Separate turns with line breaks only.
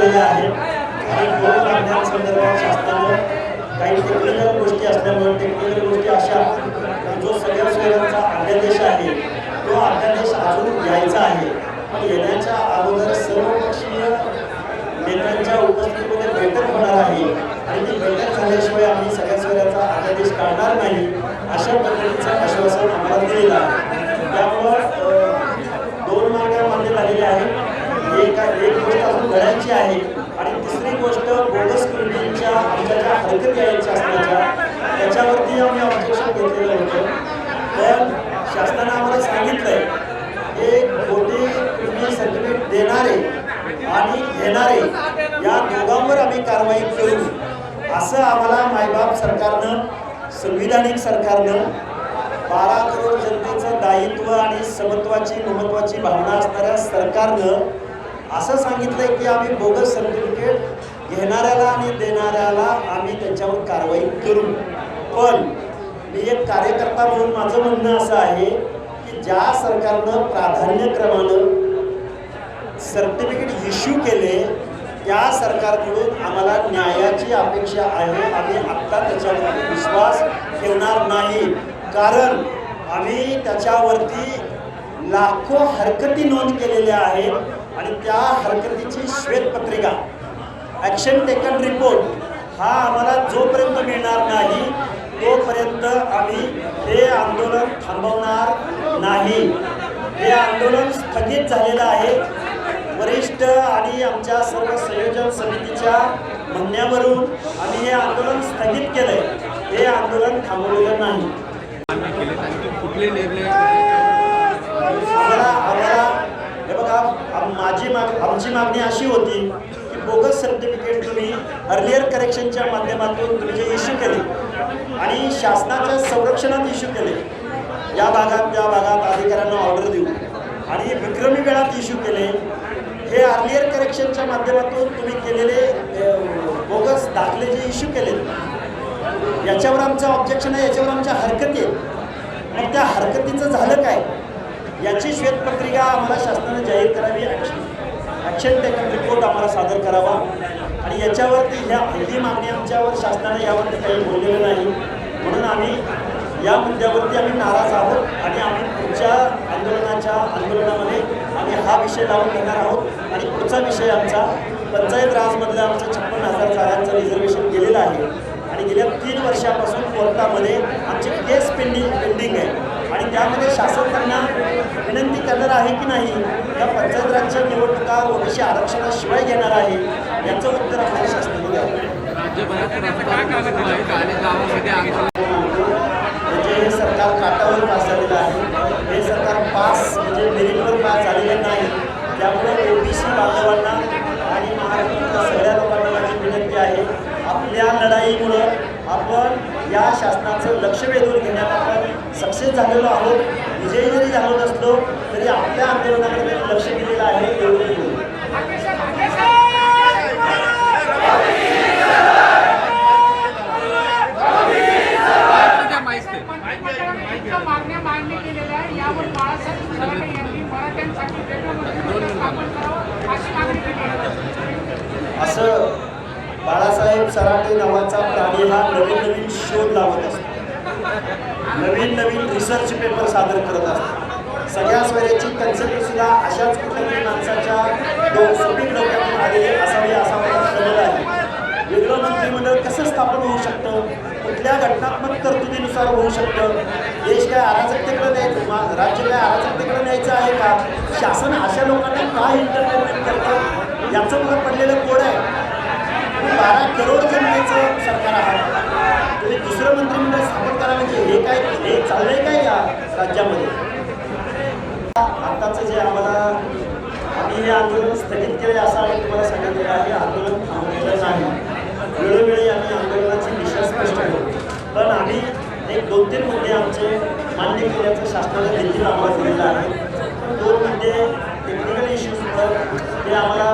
आलेल्या आहेत आणि दोन काढण्यासंदर्भात शासनानं काही टेक्निकल गोष्टी असल्यामुळे टेक्निकल गोष्टी अशा जो सगळ्या सोयऱ्यांचा अध्यादेश आहे तो अध्यादेश अजून यायचा आहे. येण्याच्या अगोदर सर्वपक्षीय नेत्यांच्या उपस्थितीमध्ये बैठक होणार आहे. आणि ती बैठक झाल्याशिवाय आम्ही सगळ्या सोयऱ्याचा अध्यादेश काढणार नाही अशा पद्धतीचं आश्वासन आम्हाला दिलेलं आहे. त्यामुळं दोन मागण्या मान्य झालेल्या आहेत. एक करायची आहे. आणि तिसरी गोष्ट बोगस कृतींच्या आमच्या ज्या हरकती यायच्या असण्याच्या त्याच्यावरती आम्ही ऑब्जेक्शन घेतलेलं होतं. पण शासनानं आम्हाला सांगितलंय हे खोटे कृती सर्टिफिकेट देणारे आणि घेणारे या दोघांवर आम्ही कारवाई करू. असं आम्हाला मायबाप सरकारनं संविधानिक सरकारनं बारा करोड जनतेचं दायित्व आणि समत्वाची महत्वाची भावना असणाऱ्या सरकारनं असं सांगितलंय की आम्ही बोगस सर्टिफिकेट घेणाऱ्याला आणि देणाऱ्याला आम्ही त्यांच्यावर कारवाई करू. पण मी एक कार्यकर्ता म्हणून माझं म्हणणं असं आहे की ज्या सरकारनं प्राधान्यक्रमानं सर्टिफिकेट इश्यू केले त्या सरकारकडून आम्हाला न्यायाची अपेक्षा आहे. आम्ही आत्ता त्याच्यावरती विश्वास ठेवणार नाही. कारण आम्ही त्याच्यावरती लाखो हरकती नोंद केलेल्या आहेत. आणि त्या हरकतीची श्वेतपत्रिका ॲक्शन टेकन रिपोर्ट हा आम्हाला जोपर्यंत मिळणार नाही तोपर्यंत आम्ही हे आंदोलन थांबवणार नाही. हे आंदोलन स्थगित झालेलं आहे. वरिष्ठ आणि आमच्या सर्व संयोजन समितीच्या म्हणण्यावरून आम्ही हे आंदोलन स्थगित केलंय. हे आंदोलन थांबवलेलं नाही. आम्हाला आम्हाला हे बघा माझी माग आमची मागणी अशी होती की बोगस सर्टिफिकेट तुम्ही अर्लियर करेक्शनच्या माध्यमातून तुम्ही जे इश्यू केले आणि शासनाच्या संरक्षणात इश्यू केले. या भागात त्या भागात अधिकाऱ्यांना ऑर्डर देऊ. आणि विक्रमी वेळात इश्यू केले. हे अर्लियर करेक्शनच्या माध्यमातून तुम्ही केलेले बोगस दाखले जे इश्यू केले याच्यावर आमचं ऑब्जेक्शन आहे याच्यावर आमच्या हरकती आहेत. मग त्या हरकतीचं झालं काय? याची श्वेतपत्रिका आम्हाला शासनाने जाहीर करावी. ॲक्शन ॲक्शन टेकन रिपोर्ट आम्हाला सादर करावा. आणि याच्यावरती ह्या ही मागणी आमच्यावर शासनाने यावरती काही बोललेलं नाही. म्हणून आम्ही या मुद्द्यावरती आम्ही नाराज आहोत आणि आम्ही पुढच्या आंदोलनाच्या आंदोलनामध्ये आम्ही हा विषय लावून घेणार आहोत. आणि पुढचा विषय आमचा पंचायत राजमधलं आमचं छप्पन हजार जागांचं रिझर्वेशन केलेलं आहे. आणि गेल्या तीन वर्षापासून कोर्टामध्ये आमची केस पेंडिंग पेंडिंग आहे. आणि त्यामध्ये शासन त्यांना विनंती करणार आहे की नाही या पंचायत राज्य निवडणुका ओबीसी आरक्षणाशिवाय घेणार आहे याचं उत्तर आम्हाला शासनाने द्यावं
राज्यभरात रस्ता सुरू आहेत आणि गावामध्ये आंदोलन
म्हणजे हे सरकार काटावर पास झालेलं आहे हे सरकार पास म्हणजे मेरिटवर पास झालेलं नाही त्यामुळे ओबीसी बांधवांना आणि महाराष्ट्रातल्या सगळ्या लोकांना माझी विनंती आहे आपल्या लढाईमुळं आपण या शासनाचं लक्ष वेधून घेण्यात आपण सक्सेस झालेलो आहोत विजयी जरी झालो नसलो तरी आपल्या आंदोलनाकडे लक्ष दिलेलं आहे एवढी
आहे
असं बाळासाहेब सराटे नावाचा प्राणी हा नवीन नवीन शोध लावत असतो. नवीन नवीन रिसर्च पेपर सादर करत असतो. सगळ्या स्वराची कन्सेप्ट सुद्धा अशाच कुठल्यातरी माणसाच्या दोन सुपीक डोक्यातून आलेली असावे असा मला समज आहे. वेगळं मंत्रिमंडळ कसं स्थापन होऊ शकतं? कुठल्या घटनात्मक तरतुदीनुसार होऊ शकतं? देश काय अराजकतेकडे न्यायचं? मा- राज्य काय अराजकतेकडे न्यायचं आहे का? शासन अशा लोकांना का इंटरटेनमेंट करतं? याचं मला पडलेलं कोड आहे. बारा करोड जनतेचं सरकार आहात तुम्ही दुसरं मंत्रिमंडळ स्थापन करा म्हणजे हे काय हे चाललंय काय या राज्यामध्ये? आत्ताचं जे आम्हाला आम्ही हे आंदोलन स्थगित केले असं आम्ही तुम्हाला सांगितलेलं आहे. आंदोलन थांबलेलं नाही. वेळोवेळी आम्ही आंदोलनाची दिशा स्पष्ट आहे पण आम्ही एक दोन तीन मुद्दे आमचे मान्य केल्याचं शासनाने देखील आम्हाला दिलेलं आहे. दोन मुद्दे टेक्निकल इश्यूजवर ते आम्हाला